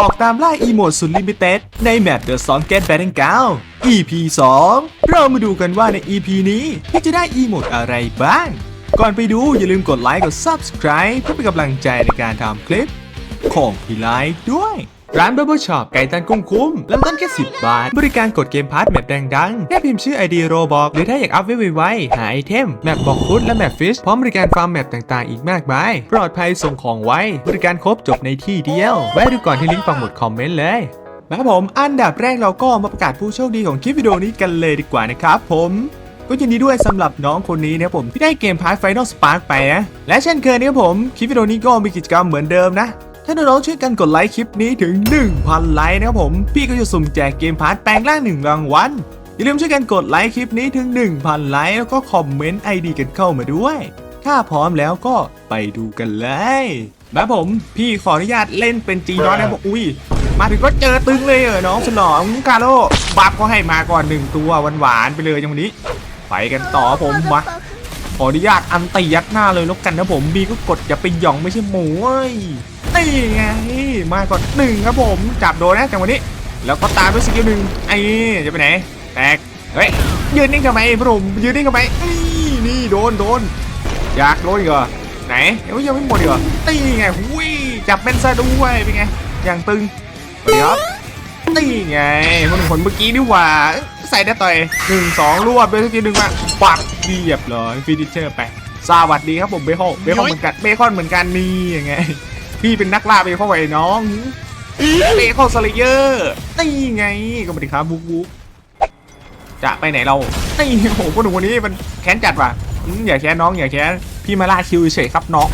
ออกตามล่าอีโมดสุดลิมิเต็ดในแมป The Song Get Battle 9 EP 2 เรามาดูกันว่าใน EP นี้พี่จะได้อีโมดอะไรบ้าง ก่อนไปดูอย่าลืมกดไลค์กด Subscribe เพื่อเป็นกำลังใจในการทำคลิป ของพี่ไลค์ด้วย ร้าน Bubble Shop ไก่ตันกุ้งคุ้มเริ่มต้นแค่ 10 บาท บริการกดเกมพาร์ทแมปดังๆแค่พิมพ์ชื่อ ID โรบอกหรือถ้าอยากอัพไว้ไวๆหาไอเทม แมปบอกฟุตและแมปฟิชพร้อมบริการฟาร์มแมปต่างๆ อีกมากมาย ปลอดภัยส่งของไว้ บริการครบจบในที่เดียว แวะดูก่อนที่ลิงก์ปังหมุดคอมเมนต์เลยนะครับผมอันดับแรกเราก็มาประกาศผู้โชคดีของคลิปวิดีโอนี้กันเลยดีกว่านะครับผมก็ยินดีด้วยสำหรับน้องคนนี้นะผมที่ได้เกมพาร์ทไฟนอลสปาร์กไปนะและเช่นเคยนะครับผมคลิปวิดีโอนี้ก็มีกิจกรรมเหมือนเดิมนะ ถ้าน้องๆช่วยกันกดไลค์คลิปนี้ถึง 1,000 ไลค์นะครับผม พี่ก็จะสุ่มแจกเกมพาร์ทแปลงร่างหนึ่งรางวัลอย่าลืมช่วยกันกดไลค์คลิปนี้ถึง 1,000 ไลค์แล้วก็คอมเมนต์ไอดีกันเข้ามาด้วย ถ้าพร้อมแล้วก็ไปดูกันเลยนะผมพี่ขออนุญาตเล่นเป็นจีนอนนะบอกอุ้ยมาถึงก็เจอตึงเลยเหรอน้องสนองกาโลบัฟก็ให้มาก่อนหนึ่งตัวหวานๆไปเลยจังวันนี้ ไปกันต่อผมมาขออนุญาตอันตียัดหน้าเลยแล้วกันนะผมบีก็กดอย่าไปหย่องไม่ใช่หมูเว้ย นี่ไงมาก่อนหนึ่งครับผมจับโดนนะจังวันนี้ แล้วก็ตามด้วยสกิลหนึ่งไอ้จะไปไหนแตกเฮ้ยยืนนิ่งทำไมพวกผมยืนนิ่งทำไมนี่นี่โดนโดนอยากโดนอีกเหรอไหนยังไม่ยังไม่หมดอีกเหรอนี่ไงหุยจับเป็นซะด้วยเป็นไงอย่างตึงสวัสดีครับนี่ไงคนคนเมื่อกี้นี่หว่าใส่ได้ต่อยหนึ่งสองรวบไปสักทีหนึ่งมาปักเรียบร้อยฟินิเชอร์ไปสวัสดีครับผมเบคอนเบคอนเหมือนกันเบคอนเหมือนกันนี่ยังไง พี่เป็นนักล่าเบคอนไอ้น้องเบคอนสเลเยอร์นี่ไงก็มาดิครับบุ๊กบุ๊กจะไปไหนเรานี่โอ้โหพวกหนุ่มคนนี้มันแค้นจัดว่ะอืมอย่าแค้นน้องอย่าแค้นพี่มาล่าคิวเฉยๆครับน้อง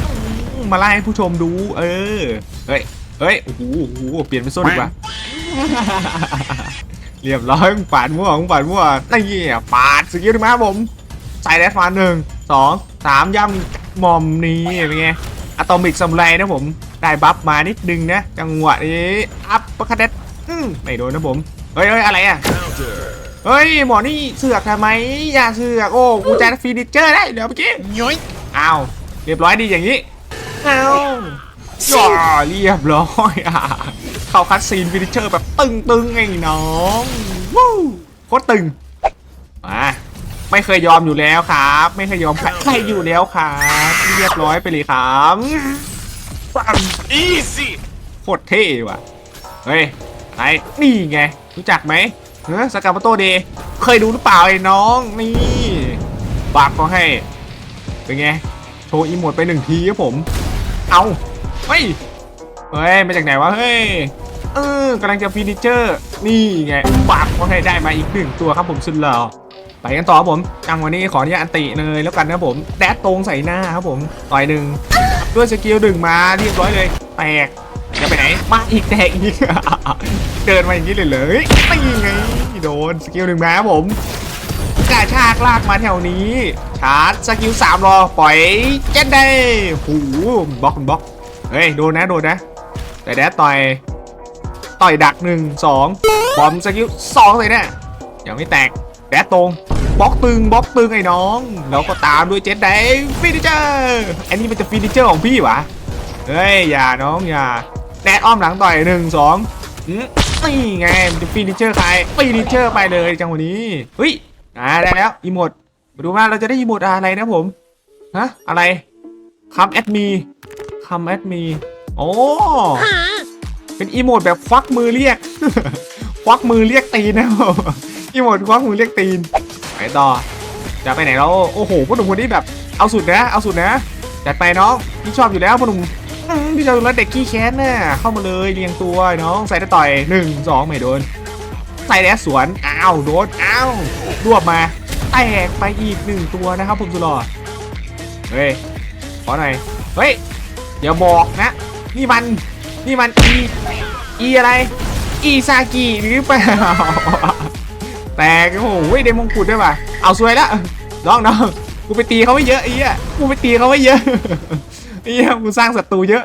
อืมมาล่าให้ผู้ชมดู เออ เฮ้ย เฮ้ย โอ้โหโอ้โหเปลี่ยนเป็นโซ่ดีกว่า เรียบร้อยมึงปาดมั่วมึงปาดมั่วนี่อะปาดสกิลดีมาครับผม ใส่แดสฟานหนึ่งสองสามย่ำหมอมนี้เป็นไงอะตอมิกซัมไรนะผม ได้บัฟมานิดนึงนะจังหวะนี้อัพประคัดเด็ดอืมไม่โดนนะผมเฮ้ยเฮ้ยอะไรอะเฮ้ยหมอนี่เสือกทำไมอย่าเสือกโอ้กูจะฟีนิเจอร์ได้เดี๋ยวเมื่อกี้ย้อยอ้าวเรียบร้อยดีอย่างนี้อ้าวจ่อเรียบร้อยอะเข้าคัดซีนฟินิเชอร์แบบตึงๆไงน้องวู้โคตรตึงมาไม่เคยยอมอยู่แล้วครับ ไม่เคยยอมใครใครอยู่แล้วครับเรียบร้อยไปเลยครับ ปั๊มอีซี่โคตรเท่ว่ะ เฮ้ยไอ้นี่ไง รู้จักไหมเฮ้สกาปโตเดย์เคยดูหรือเปล่าไอ้น้อง นี่บัฟก็ให้ เป็นไง โชว์อีโมดไปหนึ่งทีครับผม เอาเฮ้ย เฮ้ย มาจากไหนวะ เฮ้ย เออกำลังจะฟินิเจอร์ นี่ไงบัฟก็ให้ได้มาอีกหนึ่งตัวครับผมสุดหล่อไปกันต่อครับผมจังวันนี้ขออนุญาตอันติเลยแล้วกันนะผม แดดตรงใส่หน้าครับผม ต่อยหนึ่ง ด้วยสกิลหนึ่งมาเรียบร้อยเลยแตกจะไปไหน มาอีกแตกอีกเดินมาอย่างนี้เลยเลยไม่ยังไงโดนสกิลหนึ่งมาครับผมกระชากลากมาแถวนี้ ชาร์จสกิลสามรอปล่อยเจ็ดได้หูบล็อกบล็อกเฮ้ยโดนนะโดนนะ แต่แดดต่อยต่อยดักหนึ่งสองบอมสกิลสองเลยเนี่ยยังไม่แตกแดดตรง บล็อกตึงบล็อกตึงไอ้น้อง แล้วก็ตามด้วยเจ็ดได้ฟินิเจอร์อันนี้มันจะฟินิเจอร์ของพี่วะเฮ้ยอย่าน้องอย่าแดดอ้อมหลังต่อยหนึ่งสองนี่ไงมันจะฟินิเจอร์ใครฟินิเจอร์ไปเลยจังหวะนี้เฮ้ยอ่าได้แล้วอีโมดมาดูว่าเราจะได้อีโมดอะไรนะผมฮะอะไรคัมแอดมีคัมแอดมีโอ้เป็นอีโมดแบบฟักมือเรียกฟักมือเรียกตีนนะผมอีโมดฟักมือเรียกตีน ไปต่อ จะไปไหนแล้ว โอ้โหพวกหนุ่มคนนี้แบบ เอาสุดนะ เอาสุดนะจัดไปน้อง พี่ชอบอยู่แล้วพวกหนุ่มอืมพี่เจอแล้วเด็กขี้แค้นน่ะ เข้ามาเลยเรียงตัวน้อง ใส่ได้ต่อยหนึ่งสองไม่โดน ใส่แดสสวน อ้าว โดน อ้าว รวบมา แตกไปอีกหนึ่งตัวนะครับผมสุดหล่อ เฮ้ย ขอหน่อย เฮ้ย อย่าบอกนะ นี่มัน นี่มันอี อีอะไร อีซากิหรือเปล่า แตกโอ้โหเว้ยได้มงกุฎด้วยป่ะเอาสวยละน้องน้องกูไปตีเขาไม่เยอะไอ้เหี้ยกูไปตีเขาไม่เยอะไอ้เหี้ยกูสร้างศัตรูเยอะ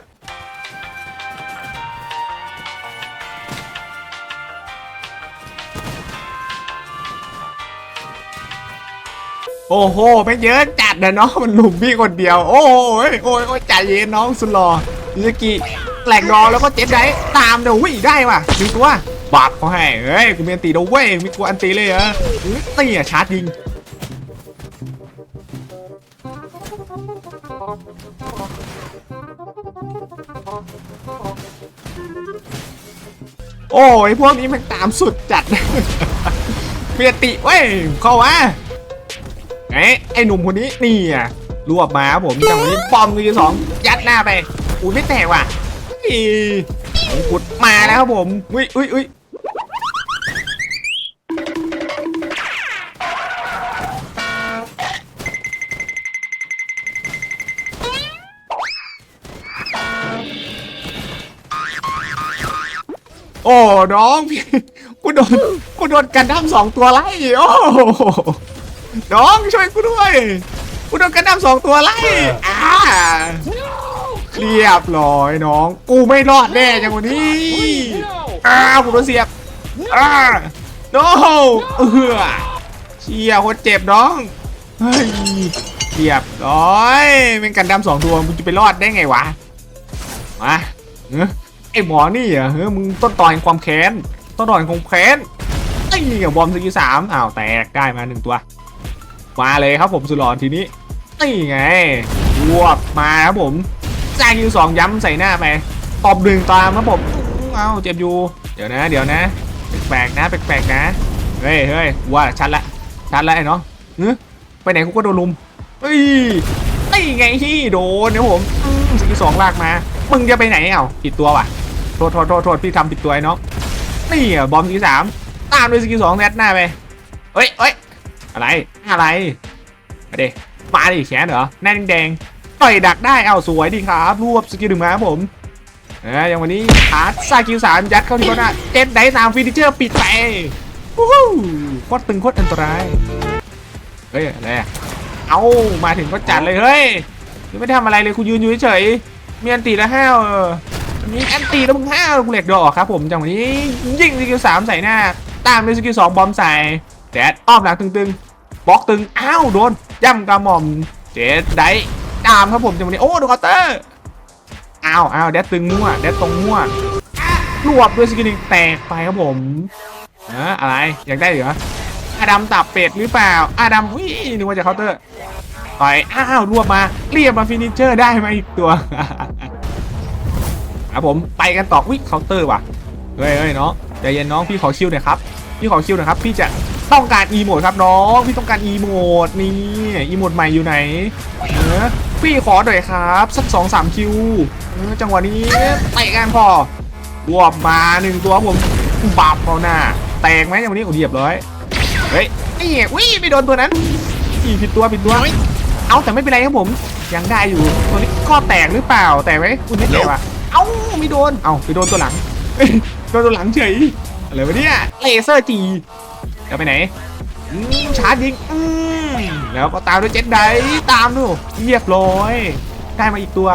โอ้โหแม่งเยอะจัดนะน้องมันหลุมพี่คนเดียว โอ้โหโอ้ยโอ้ยใจเย็นน้องสุดหล่อมิสกิแหลกดอแล้วก็เจ็ดได้ตามเดี๋ยววิ่งได้ว่ะดึงตัว บักเขาให้เฮ้ยกูมีอันตีเดี๋ยวเว้ยมีกูอันตีเลยเหรอตีอะชาร์จยิงโอ้ยพวกนี้มันตามสุดจัด เปียติเว้ยเข้ามาไงไอ้หนุ่มคนนี้นี่อะรวบมาครับผมจังหวะนี้ปอมมือสองยัดหน้าไปอุ้ยไม่แตกว่ะอีกุดมาแล้วครับผมอุ้ยอุ้ยอุ้ย โอ้น้องพี่กูโดนกูโดนกันดั้มสองตัวไล่โอ้น้องช่วยกูด้วยกูโดนกันดั้มสองตัวไล่อ่าเรียบร้อยน้อง กูไม่รอดแน่จังวันนี้อ้าวกูโดนเสียบอ้าโนเออเชี่ยโคตรเจ็บน้องเฮ้ยเรียบร้อยเป็นกันดำสองตัวมึงจะไปรอดได้ไงวะมาเอ้อ ไอหมอนี่เหรอเฮ้ยมึงต้นตอแห่งความแค้นต้นตอแห่งความแค้นไอ้นี่กับบอมสกิลสามอ้าวแตกได้มาหนึ่งตัว มาเลยครับผมสุดหลอนทีนี้นี่ไงรวบมาครับผมแซงยูสองย้ำใส่หน้าไปตอบหนึ่งตามครับผมอื้อเอาเจ็บอยู่เดี๋ยวนะ เดี๋ยวนะแปลกๆนะแปลกๆนะเฮ้ยเฮ้ยว่าชัดละชัดละไอ้เนาะเฮ้ยไปไหนกูก็โดนลุมเฮ้ยไอ้ไงที่โดนเนี่ยผมอืมสกิลสองลากมา มึงจะไปไหนเอ้าผิดตัวว่ะ โทษโทษโทษโทษพี่ทำผิดตัวไอ้เนาะนี่อะบอมสกิลสามตามด้วยสกิลสองแรดหน้าไปเฮ้ยเฮ้ยอะไรอะไรมาดิมาดิแขนเหรอหน้าแดงต่อยดักได้เอาสวยดีครับรวบสกิลหนึ่งมาครับผมเอออย่างวันนี้อาร์ตซากิลสามยัดเข้าที่บอลนะเจ็ดไดสามฟินิเจอร์ปิดไปวู้ฮู้โคตรตึงโคตรอันตรายเฮ้ยอะไรเอามาถึงก็จัดเลยเฮ้ยยังไม่ได้ทำอะไรเลยกูยืนอยู่เฉยๆมีอันตีแล้วห้าเออ มีแอนตีแล้วมึงห้าวกูเหล็กดอกครับผมจังหวะนี้ยิงสกิลสามใส่หน้า ตามด้วยสกิลสองบอมใส่แดดอ้อมหลังตึงๆบล็อกตึงอ้าวโดนย่ำกระหม่อมเจ็ดได้ตามครับผมจังหวะนี้โอ้ดูคาเตอร์อ้าวอ้าวแดดตึงมั่วแดดตรงมั่วรวบด้วยสกิลหนึ่งแตกไปครับผมเอออะไรอยากได้เหรออาดัมตับเป็ดหรือเปล่า อาดัมวิ่นึกว่าจะเคาน์เตอร์ต่อยอ้าวรวบมาเรียบมาฟินิเชอร์ได้มาอีกตัว ครับผมไปกันต่อวิเคาน์เตอร์ว่ะเฮ้ยเฮ้ยน้องใจเย็นน้องพี่ขอคิวหน่อยครับพี่ขอคิวหน่อยครับพี่จะต้องการอีโมดครับน้องพี่ต้องการอีโมดนี่อีโมดใหม่อยู่ไหนเออพี่ขอหน่อยครับสักสองสามคิวเออจังหวะนี้เตะกันพอรวบมาหนึ่งตัวผมบับเอาหน้าแตกไหมจังหวะนี้โอ้เรียบร้อยเฮ้ยนี่วิ่ไม่โดนตัวนั้นอีผิดตัวผิดตัวเอาแต่ไม่เป็นไรครับผมยังได้อยู่ตัวนี้ข้อแตกหรือเปล่าแตกไหมคุณไม่แตกว่ะ เอ้าไม่โดน เอ้าไปโดนตัวหลัง โดนตัวหลังเฉย อะไรวะเนี่ย เลเซอร์จีจะไปไหนชาร์จยิงอืมแล้วก็ตามด้วยเจ็ดไดตามดูเรียบร้อย ได้มาอีกตัว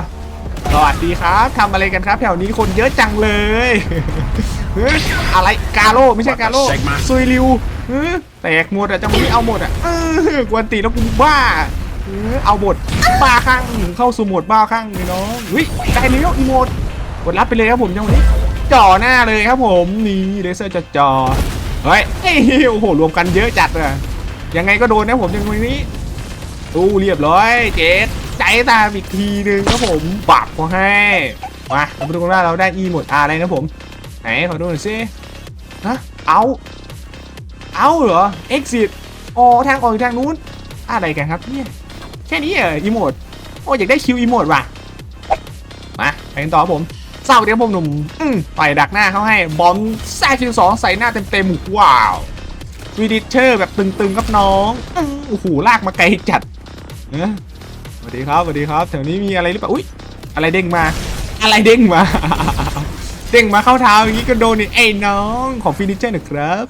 สวัสดีครับทำอะไรกันครับ แถวนี้คนเยอะจังเลยเฮ้ยอะไรกาโร่ไม่ใช่กาโร่ซุยริวเฮ้ยแตกหมดอะจังหวะนี้เอาหมดอะกวนตีแล้วกูบ้าเอาหมดบ้าข้างเข้าสู่โหมดบ้าข้างเลยน้องเฮ้ยได้แล้วอีโมด กดรับไปเลยครับผมจังหวะนี้จ่อหน้าเลยครับผมนี่เลเซอร์จะจ่อเฮ้ยโอ้โหรวมกันเยอะจัดเลยยังไงก็โดนนะผมจังหวะนี้ตู้เรียบร้อยเจ็ดใจตามอีกทีหนึ่งครับผมปับเขาให้มาเรามาดูกันว่าเราได้อีหมดอะไรนะผมไหนขอดูหน่อยสิฮะเอาเอาเหรอ exit อ๋อทางออกอยู่ทางนู้นอะไรกันครับเนี่ยแค่นี้เหรออีโมดโอ้อยากได้คิวอีโมดว่ะมาไปกันต่อผม เศร้าเดี๋ยวผมหนุ่มอืมต่อยดักหน้าเขาให้ บอมแซคิวสองใส่หน้าเต็มๆว้าววีดิเชอร์แบบตึงๆครับน้องอืโอ้โหลากมาไกลจัดเอ้ยสวัสดีครับสวัสดีครับแถวนี้มีอะไรหรือเปล่าอุ้ยอะไรเด้งมา อะไรเด้งมา เด้งมาเข้าเท้าอย่างนี้ก็โดนนี่ไอ้น้องของฟินิเจอร์นะครับ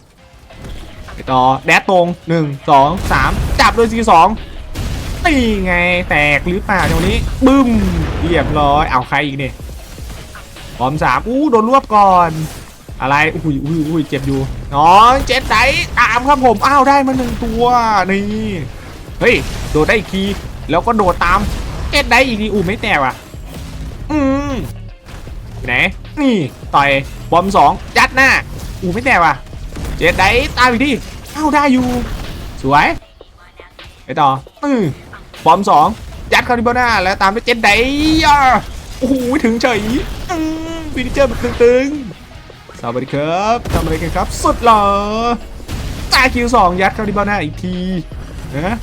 ไปต่อแดดตรงหนึ่งสองสามจับโดยซีสองตีไงแตกหรือเปล่าตรงนี้บึ้มเรียบร้อยเอาใครอีกเนี่ย บอมสามอู้โดนรวบก่อน อะไรอุ้ยอุ้ยอุ้ยเจ็บอยู่น้องเจ็ดไดตามครับผมอ้าวได้มาหนึ่งตัวนี่เฮ้ยโดดได้อีกทีแล้วก็โดดตามเอ็ดได้อีกทีอู้ไม่แตกว่ะ อืมไหนนี่ต่อยบอมสองยัดหน้าอู้ไม่แตกว่ะ เจ็ดไดตามอีกทีอ้าวได้อยู่ สวยไปต่ออือบอมสองยัดเข้าที่เบ้าหน้าแล้วตามด้วยเจ็ดไดอะ โอ้โหถึงเฉยฟินิเจอร์แบบตึงๆสวัสดีครับทำอะไรกันครับ สุดหล่อตาคิวสองยัดเข้าที่เบ้าหน้าอีกทีนะ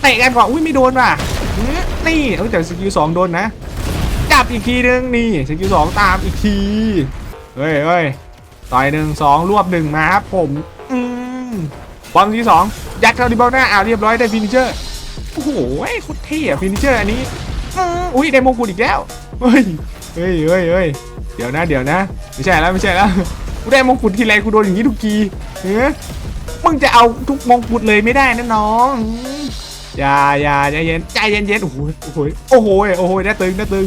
เตะกันก่อนอุ้ยไม่โดนว่ะนี่เออแต่สกิลสองโดนนะจับอีกทีนึงนี่สกิลสองตามอีกทีเฮ้ยเฮ้ยต่อยหนึ่งสองรวบหนึ่งมาครับผมอืมบอลที่สองยัดเข้าที่เบ้าหน้าอ้าวเรียบร้อยได้ฟินิเชอร์โอ้โหโคตรเท่อะฟินิเชอร์อันนี้อุ้ยได้มงกุฎอีกแล้ว เฮ้ยเฮ้ยเฮ้ยเฮ้ยเดี๋ยวนะเดี๋ยวนะ ไม่ใช่แล้วไม่ใช่แล้วกูได้มงกุฎทีไรกูโดนอย่างนี้ทุกทีเฮ้ยมึงจะเอาทุกมงกุฎเลยไม่ได้นะน้องอย่าอย่าใจเย็นใจเย็นเย็นโอ้โหโอ้โหโอ้โหโอ้โหได้ตึงได้ตึง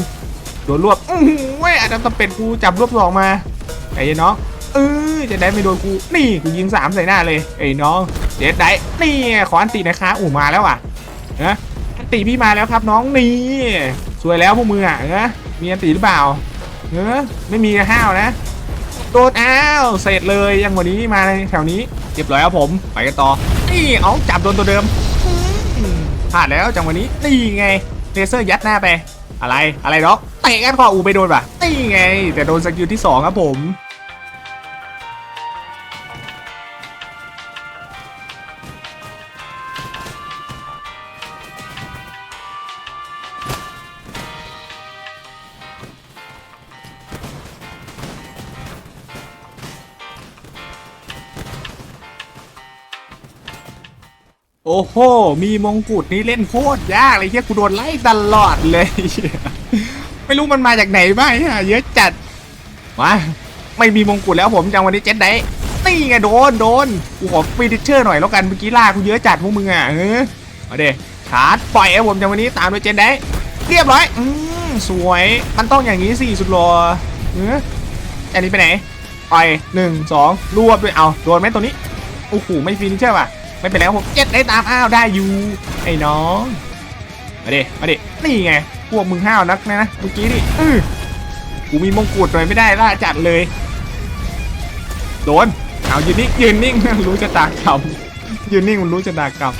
โดนรวบอือเว้ยอันนั้นตะเป็ดกูจับรวบสองมาใจเย็นน้องเออจะได้ไม่โดนกูนี่กูยิงสามใส่หน้าเลยไอ้น้องเจ็ดได้นี่ขออันตินะคะอู่มาแล้วอะนะอันติพี่มาแล้วครับน้องนี่ สวยแล้วพวกมืออะเนะมีอันตีหรือเปล่าเออไม่มีห้าวนะโดนอ้าวเสร็จเลยยังวันนี้มาในแถวนี้เรียบร้อยครับผมไปกันต่อนี่เอาจับโดนตัวเดิมผ่านแล้วจังวันนี้นี่ไงเลเซอร์ยัดหน้าไป อะไรอะไรด็อกเตะกันคออูไปโดนป่ะนี่ไง แต่โดนสกิลที่สองครับผม อ้โห มีมงกุฎนี่เล่นโคตรยากเลยเฮียกูโดนไล่ตลอดเลย ไม่รู้มันมาจากไหนบ้างเยอะจัดมาไม่มีมงกุฎแล้วผมจังวันนี้เจ็ดได้นี่ไงโดนโดนกูขอฟีดิเชอร์หน่อยแล้วกันเมื่อกี้ล่ากูเยอะจัดพวกมึงอะเออมาเดชาร์จปล่อยไอ้ผมจังวันนี้ตามด้วยเจ็ดได้เรียบร้อยอืมสวยมันต้องอย่างนี้สิสุดรอเอออันนี้ไปไหนปล่อยหนึ่งสองรวบด้วยเอาโดนไหมตัวนี้โอ้โหไม่ฟีดิเชอร์ว่ะ ไม่เป็นไรครับผมเจ็ดได้ตามอ้าวได้อยู่ไอ้น้องมาดิมาดินี่ไงพวกมึงห้าวนักนะเมื่อกี้นี่อือกูมีมงกุฎหน่อยไม่ได้ล่าจัดเลยโดนเอายืนนิ่งยืนนิ่งรู้จะตากรรมยืนนิ่งมันรู้จะตากรรม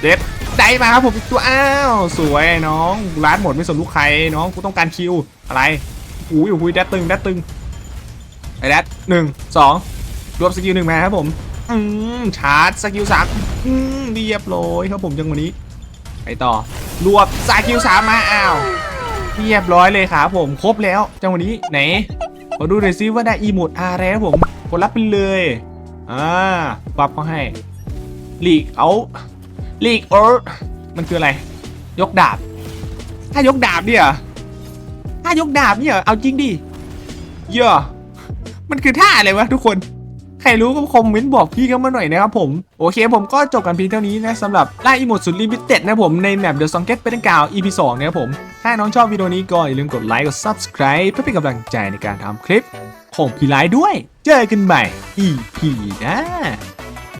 เด็ดได้มาครับผมตัวอ้าวสวยน้องร้านหมดไม่สนลูกใครน้องกูต้องการคิวอะไรอุ้ยอุ้ยแดดตึงแดดตึงไอ้แดดหนึ่งสองรวบสกิลหนึ่งมาครับผม อืมชาร์จสกิลสามอืมเรียบร้อยครับผมจังวันนี้ ไปต่อ รวบสกิลสามมาอ้าว เรียบร้อยเลยครับผมครบแล้ว จังวันนี้ไหนขอดูหน่อยซิว่าได้อีโมดอาร์แล้วผมกดรับไปเลยอ่าปรับเขาให้ลีกเอาลีกเออมันคืออะไร ยกดาบ ถ้ายกดาบเนี่ยเหรอถ้ายกดาบเนี่ยเหรอเอาจริงดิเยอะมันคือท่าอะไรวะทุกคน ใครรู้ก็คอมเมนต์บอกพี่เข้ามาหน่อยนะครับผม โอเคผมก็จบกันเพียงเท่านี้นะสำหรับไล่อีโมดสุดลิมิเต็ดนะผมในแมปเดอะซองเก็ตเป็นกาว EP 2นะครับผม ถ้าน้องชอบวิดีโอนี้ก็อย่าลืมกดไลค์กด Subscribe เพื่อเป็นกำลังใจในการทำคลิปของพี่ไลท์ด้วย เจอกันใหม่ EP หน้า